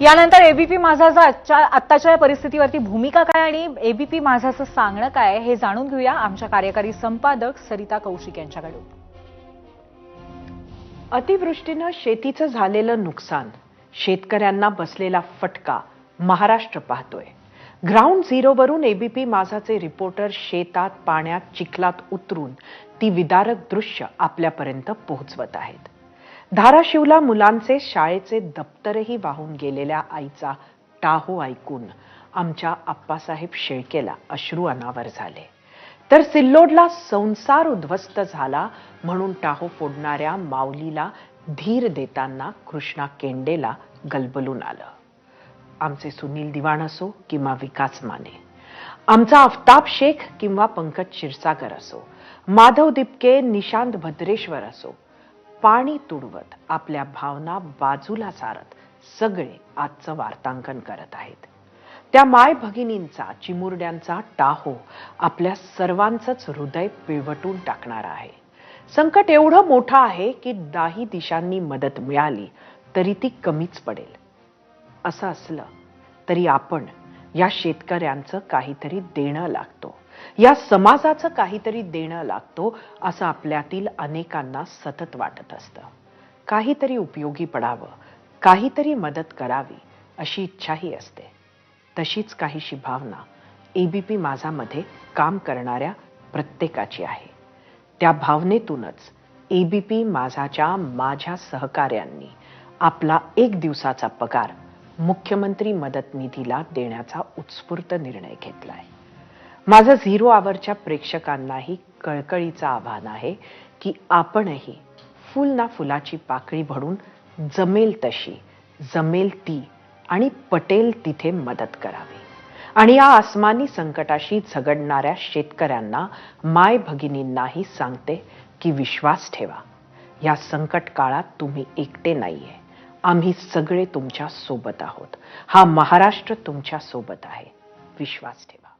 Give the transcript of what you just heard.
यानंतर एबीपी माझाचा आत्ताच्या या परिस्थितीवरती भूमिका काय आणि एबीपी माझाचं सांगणं काय हे जाणून घेऊया आमच्या कार्यकारी संपादक सरिता कौशिक यांच्याकडून. अतिवृष्टीनं शेतीचं झालेलं नुकसान शेतकऱ्यांना बसलेला फटका महाराष्ट्र पाहतोय. ग्राउंड झिरोवरून एबीपी माझाचे रिपोर्टर शेतात पाण्यात चिखलात उतरून ती विदारक दृश्य आपल्यापर्यंत पोहोचवत आहेत. धाराशिवला मुलांचे शाळेचे दप्तरही वाहून गेलेल्या आईचा टाहो ऐकून आमच्या आप्पासाहेब शेळकेला अश्रू अनावर झाले. तर सिल्लोडला संसार उद्ध्वस्त झाला म्हणून टाहो फोडणाऱ्या माऊलीला धीर देताना कृष्णा केंडेला गलबलून आलं. आमचे सुनील दिवाण असो किंवा विकास माने आमचा आफताब शेख किंवा पंकज क्षीरसागर असो माधव दिपके निशांत भद्रेश्वर असो पाणी तुडवत आपल्या भावना बाजूला सारत सगळे आजचं वार्तांकन करत आहेत. त्या माय भगिनींचा चिमुरड्यांचा टाहो आपल्या सर्वांचंच हृदय पिळवटून टाकणार आहे. संकट एवढं मोठं आहे की दाही दिशांनी मदत मिळाली तरी ती कमीच पडेल. असं असलं तरी आपण या शेतकऱ्यांचं काहीतरी देणं लागतं. या समाजाचं काहीतरी देणं लागतो असं आपल्यातील अनेकांना सतत वाटत असतं. काहीतरी उपयोगी पडावं काहीतरी मदत करावी अशी इच्छाही असते. तशीच काहीशी भावना एबीपी माझामध्ये काम करणाऱ्या प्रत्येकाची आहे. त्या भावनेतूनच एबीपी माझाच्या माझ्या सहकाऱ्यांनी आपला एक दिवसाचा पगार मुख्यमंत्री मदत निधीला देण्याचा उत्स्फूर्त निर्णय घेतला आहे माझं झिरो आवरच्या प्रेक्षकांनाही कळकळीचं आव्हान आहे की आपणही फुल ना फुलाची पाकळी भरून जमेल तशी जमेल ती आणि पटेल तिथे मदत करावी. आणि या आसमानी संकटाशी झगडणाऱ्या शेतकऱ्यांना माय भगिनींनाही सांगते की विश्वास ठेवा. या संकट काळात तुम्ही एकटे नाहीये. आम्ही सगळे तुमच्यासोबत आहोत. हा महाराष्ट्र तुमच्यासोबत आहे. विश्वास ठेवा.